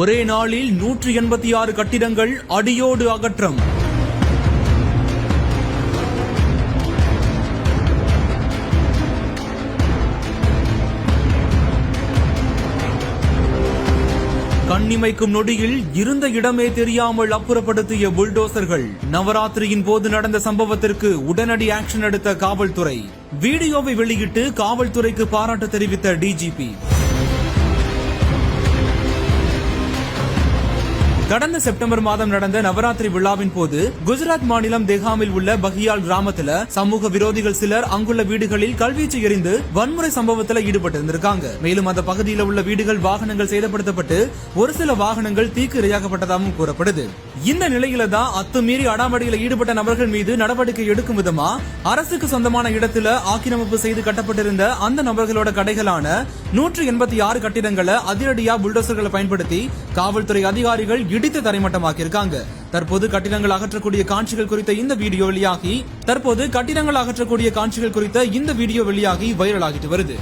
ஒரே நாளில் நூற்றி எண்பத்தி ஆறு கட்டிடங்கள் அடியோடு அகற்றம். கண்ணிமைக்கும் நொடியில் இருந்த இடமே தெரியாமல் அப்புறப்படுத்திய புல்டோசர்கள். நவராத்திரியின் போது நடந்த சம்பவத்திற்கு உடனடி ஆக்ஷன் எடுத்த காவல்துறை. வீடியோவை வெளியிட்டு காவல்துறைக்கு பாராட்டு தெரிவித்த டிஜிபி கடந்த செப்டம்பர் மாதம் நடந்த நவராத்திரி விழாவின் போது குஜராத் மாநிலம் தெஹாமில் உள்ள பஹியால் கிராமத்துல சமூக விரோதிகள் சிலர் அங்குள்ள வீடுகளில் கல்வீச்சு எறிந்து வன்முறை சம்பவத்துல ஈடுபட்டு இருந்திருக்காங்க மேலும் அந்த பகுதியில் உள்ள வீடுகள் வாகனங்கள் சேதப்படுத்தப்பட்டு ஒரு சில வாகனங்கள் தீக்கு இரையாக்கப்பட்டதாகவும் கூறப்படுது. இந்த நிலையில தான் அத்துமீறி அடாமடியில் ஈடுபட்ட நபர்கள் மீது நடவடிக்கை எடுக்கும் விதமா அரசுக்கு சொந்தமான இடத்துல ஆக்கிரமிப்பு செய்து கட்டப்பட்டிருந்த அந்த நபர்களோட கடைகளான நூற்று எண்பத்தி ஆறு கட்டிடங்களை அதிரடியா புல்டோசர்களை பயன்படுத்தி காவல்துறை அதிகாரிகள் இடித்து தரைமட்டமாக்கியிருக்காங்க. தற்போது கட்டிடங்கள் அகற்றக்கூடிய காட்சிகள் குறித்த இந்த வீடியோ வெளியாகி தற்போது கட்டிடங்கள் அகற்றக்கூடிய காட்சிகள் குறித்த இந்த வீடியோ வெளியாகி வைரல் ஆகிட்டு வருது.